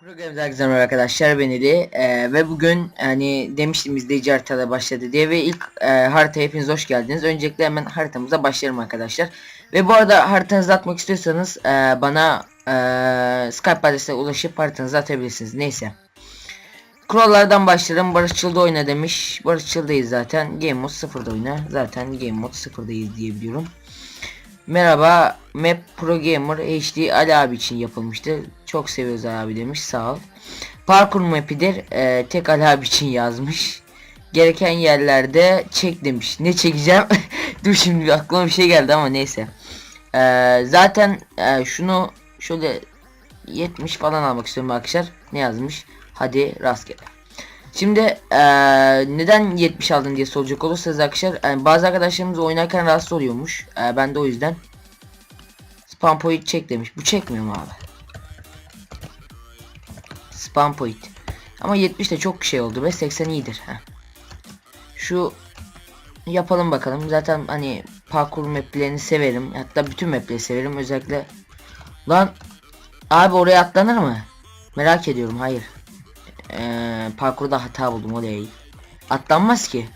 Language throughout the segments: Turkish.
Programımıza herkese merhaba arkadaşlar ben Ali Ee, ve bugün hani demiştim izleyici haritada başladı diye ve ilk e, haritaya hepiniz hoş geldiniz. Öncelikle hemen haritamıza başlayalım arkadaşlar. Ve bu arada haritanızı atmak istiyorsanız e, bana e, Skype adresine ulaşıp haritanızı atabilirsiniz. Neyse. Kurallardan başlayalım. Barış Çıldı oyna demiş. Barış Çıldı'yız zaten. Game Mode 0'da oyna. Zaten Game Mode 0'dayız diyebiliyorum. Merhaba Map Pro Gamer HD Ali abi için yapılmıştı. Çok seviyoruz Ali abi demiş sağ ol. Parkur mapidir. Ee, tek Ali abi için yazmış. Gereken yerlerde çek demiş. Ne çekeceğim? Dur şimdi aklıma bir şey geldi ama neyse. Ee, zaten e, şunu şöyle 70 falan almak istiyorum arkadaşlar. Ne yazmış? Hadi rastgele. Şimdi eee, neden 70 aldın diye soracak olursanız arkadaşlar yani bazı arkadaşlarımız oynarken rahatsız oluyormuş. Eee, ben de o yüzden spam point çek demiş. Bu çekmiyor mu abi? Spam point. Ama 70 de çok şey oldu ve 80 iyidir. Heh. Şu yapalım bakalım. Zaten hani parkur maplerini severim. Hatta bütün mapleri severim. Özellikle lan abi oraya atlanır mı? Merak ediyorum. Hayır. Ee, parkurda hata buldum o değil. Atlanmaz ki.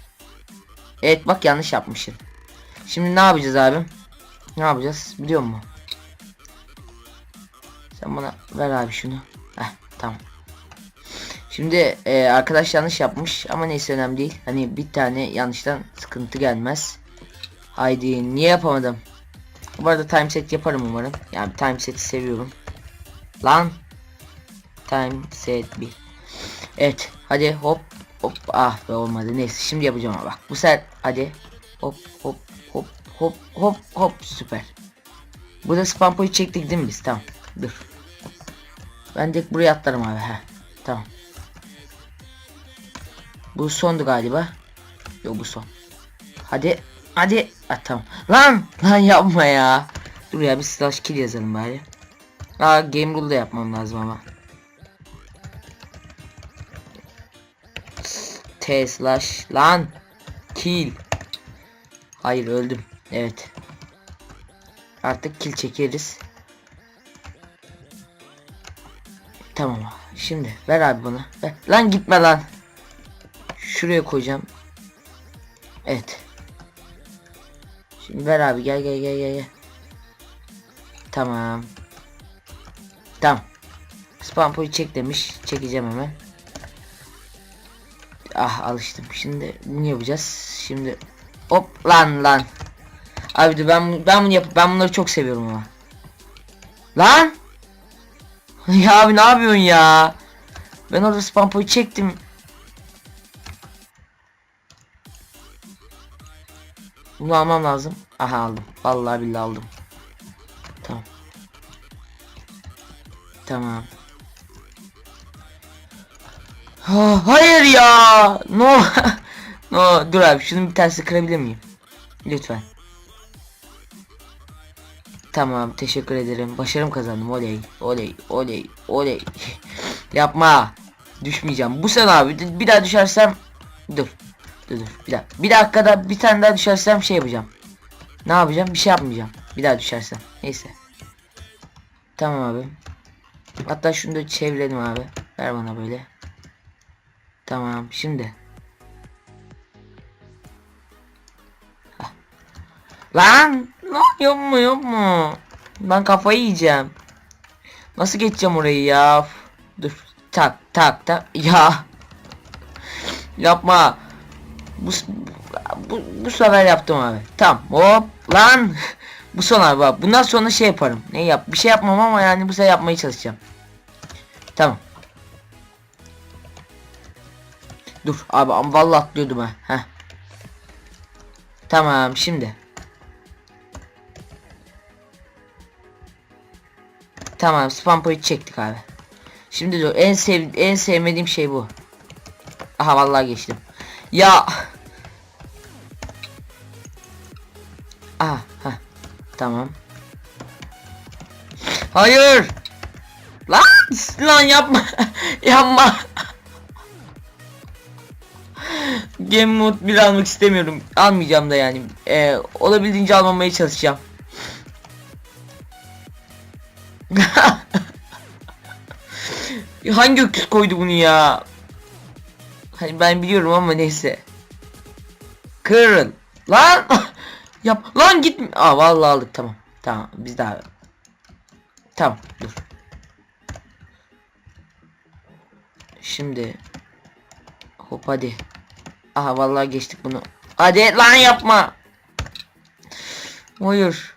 Evet bak yanlış yapmışım. Şimdi ne yapacağız abim? Ne yapacağız biliyor musun? Sen bana ver abi şunu. Heh tamam. Şimdi e, arkadaş yanlış yapmış ama neyse önemli değil. Hani bir tane yanlıştan sıkıntı gelmez. Haydi niye yapamadım? Bu arada time set yaparım umarım. Yani time seti seviyorum. Lan. Time set 1. Evet hadi hop hop ah be olmadı neyse şimdi yapacağım ama bak bu sefer hadi hop hop hop hop hop hop süper. Burada spam çektik değil mi biz tamam dur. Ben de buraya atlarım abi ha tamam. Bu sondu galiba. Yok bu son. Hadi hadi ah, tamam. Lan lan yapma ya. Dur ya bir slash kill yazalım bari. Aa game rule da yapmam lazım ama. T slash lan kill. Hayır öldüm. Evet. Artık kill çekeriz. Tamam. Şimdi ver abi bunu. Ver. Lan gitme lan. Şuraya koyacağım. Evet. Şimdi ver abi gel gel gel gel. gel. Tamam. Tamam. Spam point çek demiş. Çekeceğim hemen. Ah alıştım. Şimdi bunu yapacağız. Şimdi hop lan lan. Abi de ben ben bunu yap ben bunları çok seviyorum ama. Lan! ya abi ne yapıyorsun ya? Ben orada spam point çektim. Bunu almam lazım. Aha aldım. Vallahi billahi aldım. Tamam. Tamam. Ha, hayır ya. No. no. Dur abi şunu bir tanesi kırabilir miyim? Lütfen. Tamam teşekkür ederim. Başarım kazandım. Oley. Oley. Oley. Oley. Yapma. Düşmeyeceğim. Bu sen abi. Bir daha düşersem dur. Dur dur. Bir dakika. Bir dakikada bir tane daha düşersem şey yapacağım. Ne yapacağım? Bir şey yapmayacağım. Bir daha düşersem. Neyse. Tamam abi. Hatta şunu da çevirelim abi. Ver bana böyle. Tamam şimdi. Lan! Lan yapma yapma. Ben kafayı yiyeceğim. Nasıl geçeceğim orayı ya? Dur. Tak tak tak. Ya. Yapma. Bu, bu, bu sefer yaptım abi. Tamam. Hop. Lan. bu son abi bak. Bundan sonra şey yaparım. Ne yap? Bir şey yapmam ama yani bu sefer yapmaya çalışacağım. Tamam. Dur abi ama vallahi atlıyordum ha. Heh. Tamam şimdi. Tamam spam point çektik abi. Şimdi dur en sev en sevmediğim şey bu. Aha vallahi geçtim. Ya. Tamam. Hayır. Lan lan yapma. yapma. Game mode bir almak istemiyorum. Almayacağım da yani. Ee, olabildiğince almamaya çalışacağım. Hangi öküz koydu bunu ya? Hani ben biliyorum ama neyse. Kırıl. Lan! Yap. Lan gitme. Aa vallahi aldık tamam. Tamam biz daha. Tamam dur. Şimdi. Hop hadi. Aha vallahi geçtik bunu. Hadi lan yapma. Hayır.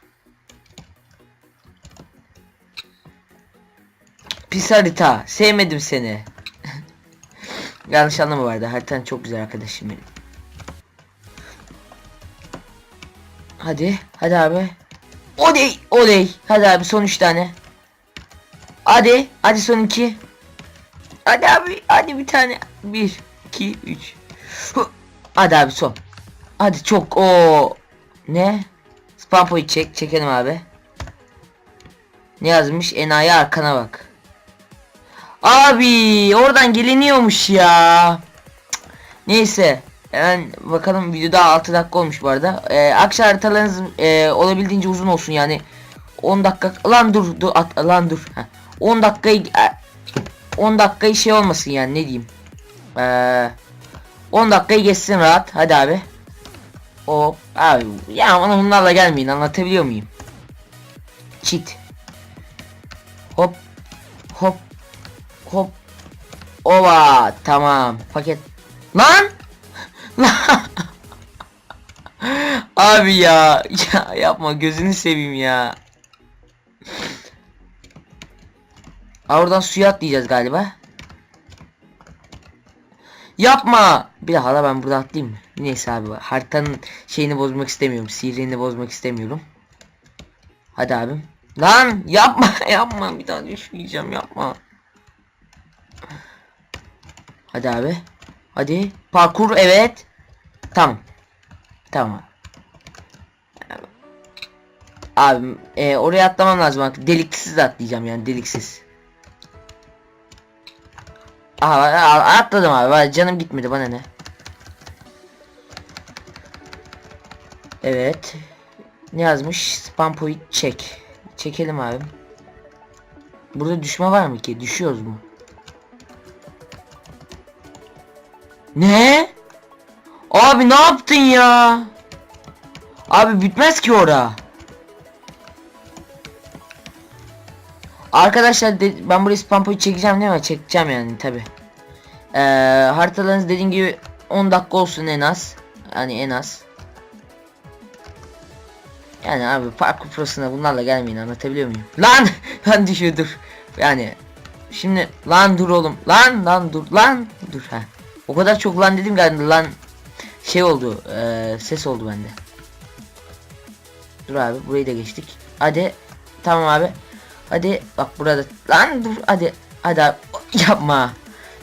Pis harita. Sevmedim seni. Yanlış anlama vardı. Haritan çok güzel arkadaşım benim. Hadi. Hadi abi. Oley. Oley. Hadi abi son 3 tane. Hadi. Hadi son 2. Hadi abi. Hadi bir tane. 1 2 3. Hadi abi son. Hadi çok o ne? Spam point çek. Çekelim abi. Ne yazmış? Enayi arkana bak. Abi oradan geliniyormuş ya. Cık. Neyse. Hemen bakalım videoda 6 dakika olmuş bu arada. Ee, akşam haritalarınız e, olabildiğince uzun olsun yani. 10 dakika lan dur dur at, lan dur. Heh. 10 dakikayı e, 10 dakikayı şey olmasın yani ne diyeyim. Ee, 10 dakikayı geçsin rahat. Hadi abi. O abi ya bana bunlarla gelmeyin anlatabiliyor muyum? Cheat. Hop hop hop. Ova tamam paket. Lan! Abi ya ya yapma gözünü seveyim ya. Aa, oradan suya atlayacağız galiba. Yapma. Bir daha da ben burada atlayayım mı? Neyse abi haritanın şeyini bozmak istemiyorum. Sihrini bozmak istemiyorum. Hadi abim. Lan yapma yapma bir daha düşmeyeceğim yapma. Hadi abi. Hadi. Parkur evet. Tamam. Tamam. Abim e, oraya atlamam lazım artık. Deliksiz atlayacağım yani deliksiz. Aha atladım abi. Canım gitmedi bana ne. Evet. Ne yazmış? Spam point çek. Çekelim abi. Burada düşme var mı ki? Düşüyoruz mu? Ne? Abi ne yaptın ya? Abi bitmez ki ora. Arkadaşlar ben buraya spam point çekeceğim değil mi? Çekeceğim yani tabi. Ee, haritalarınız dediğim gibi 10 dakika olsun en az. Yani en az. Yani abi parkur prosuna bunlarla gelmeyin anlatabiliyor muyum? Lan! lan düşüyor dur. Yani şimdi lan dur oğlum. Lan lan dur lan dur ha. O kadar çok lan dedim geldi lan şey oldu eee, ses oldu bende. Dur abi burayı da geçtik. Hadi tamam abi. Hadi bak burada lan dur hadi hadi abi yapma.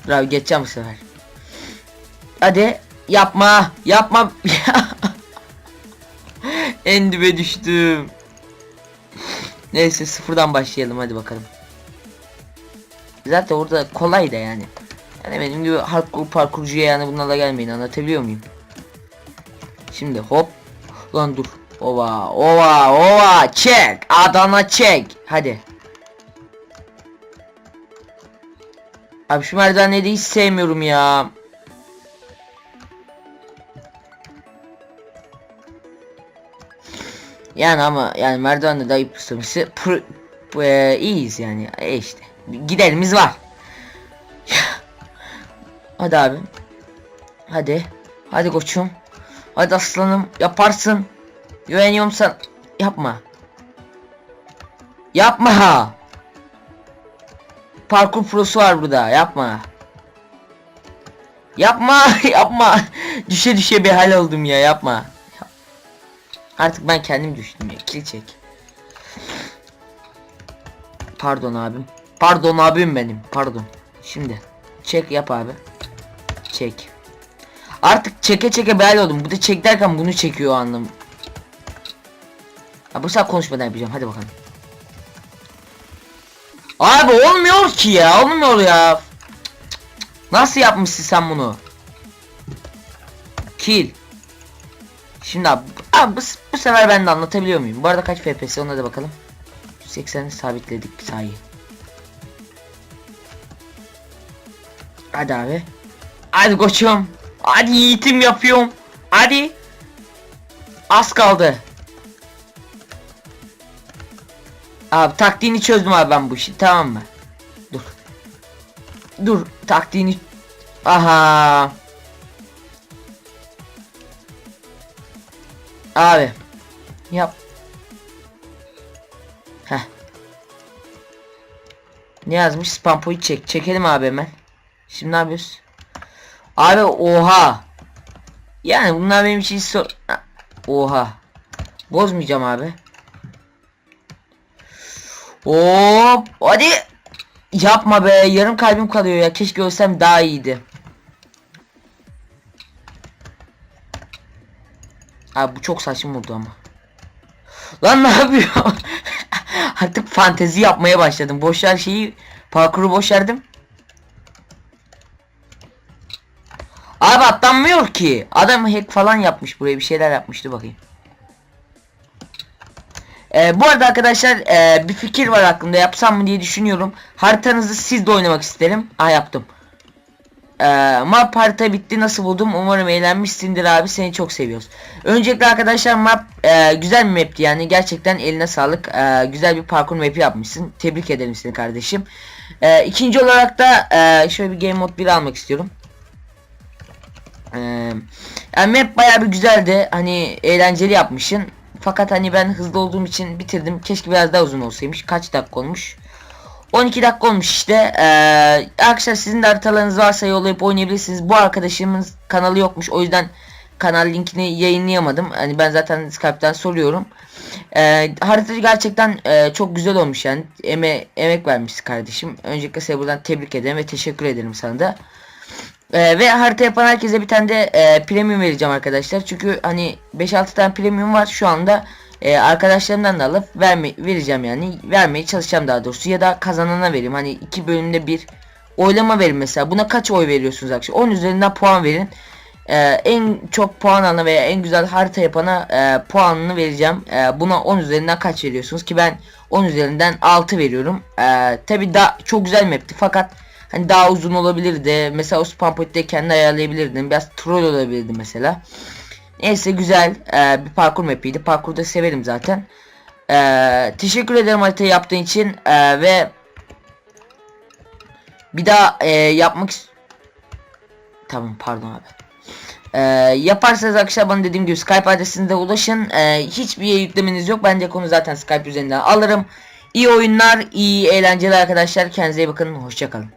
Dur abi geçeceğim bu sefer. Hadi yapma yapma. en dibe düştüm. Neyse sıfırdan başlayalım hadi bakalım. Zaten orada kolay da yani. Yani benim gibi hardcore parkurcuya yani bunlarla gelmeyin anlatabiliyor muyum? Şimdi hop. Lan dur. Ova ova ova çek. Adana çek. Hadi. Abi şu merdivenleri hiç sevmiyorum ya. Yani ama yani merdivende dayı pısırmışı pır, pır, e, iyiyiz yani e işte giderimiz var. Hadi abi. Hadi. Hadi koçum. Hadi aslanım yaparsın. Güveniyorum sen. Yapma. Yapma. Parkur prosu var burada. Yapma. Yapma. yapma. Düşe düşe bir hal oldum ya. Yapma. Artık ben kendim düştüm ya. Kil çek. Pardon abim. Pardon abim benim. Pardon. Şimdi. Çek yap abi. Çek. Artık çeke çeke hal oldum. Bu da çek derken bunu çekiyor anlam. Ha bu sefer konuşmadan yapacağım. Hadi bakalım. Abi olmuyor ki ya. Olmuyor ya. Nasıl yapmışsın sen bunu? Kill. Şimdi abi, abi bu, bu sefer ben de anlatabiliyor muyum? Bu arada kaç FPS ona da bakalım. 180'i sabitledik sahi. Hadi abi. Hadi koçum. Hadi yiğitim yapıyorum. Hadi. Az kaldı. Abi taktiğini çözdüm abi ben bu işi tamam mı? Dur. Dur taktiğini. Aha. Abi. Yap. Heh. Ne yazmış? Spam çek. Çekelim abi hemen. Şimdi ne yapıyoruz? Abi oha. Yani bunlar benim için sor... Oha. Bozmayacağım abi. Hop. Hadi. Yapma be. Yarım kalbim kalıyor ya. Keşke ölsem daha iyiydi. Abi bu çok saçma oldu ama. Lan ne yapıyor? Artık fantezi yapmaya başladım. Boş ver şeyi parkuru boş Abi atlanmıyor ki. Adam hack falan yapmış buraya bir şeyler yapmıştı bakayım. Ee, bu arada arkadaşlar ee, bir fikir var aklımda yapsam mı diye düşünüyorum. Haritanızı siz de oynamak isterim. Ah yaptım. Ee, map harita bitti nasıl buldum umarım eğlenmişsindir abi seni çok seviyoruz. Öncelikle arkadaşlar map ee, güzel bir mapti yani gerçekten eline sağlık Ee, güzel bir parkur mapi yapmışsın tebrik ederim seni kardeşim. Ee, ikinci olarak da ee, şöyle bir game mode 1 almak istiyorum. Ee, yani map bayağı bir güzeldi hani eğlenceli yapmışsın. Fakat hani ben hızlı olduğum için bitirdim. Keşke biraz daha uzun olsaymış. Kaç dakika olmuş? 12 dakika olmuş işte. Ee, arkadaşlar sizin de haritalarınız varsa yollayıp oynayabilirsiniz. Bu arkadaşımız kanalı yokmuş. O yüzden kanal linkini yayınlayamadım. Hani ben zaten Skype'ten soruyorum. Ee, harita gerçekten e, çok güzel olmuş yani. Eme emek vermiş kardeşim. Öncelikle size buradan tebrik ederim ve teşekkür ederim sana da. Ee, ve harita yapan herkese bir tane de e, premium vereceğim arkadaşlar. Çünkü hani 5-6 tane premium var şu anda. E, arkadaşlarımdan da alıp verme, vereceğim yani. Vermeye çalışacağım daha doğrusu. Ya da kazanana vereyim. Hani iki bölümde bir oylama verin mesela. Buna kaç oy veriyorsunuz arkadaşlar? 10 üzerinden puan verin. E, en çok puan alana veya en güzel harita yapana e, puanını vereceğim. E, buna 10 üzerinden kaç veriyorsunuz? Ki ben 10 üzerinden 6 veriyorum. E, Tabi daha çok güzel mapti fakat Hani daha uzun olabilirdi. Mesela o spam point'te kendi ayarlayabilirdim. Biraz troll olabilirdi mesela. Neyse güzel e, bir parkur map'iydi. Parkurda da severim zaten. E, teşekkür ederim haritayı yaptığın için e, ve bir daha e, yapmak Tamam pardon abi. E, yaparsanız arkadaşlar bana dediğim gibi Skype adresinde ulaşın. E, hiçbir yüklemeniz yok. Ben de konu zaten Skype üzerinden alırım. İyi oyunlar, iyi eğlenceler arkadaşlar. Kendinize iyi bakın. Hoşçakalın.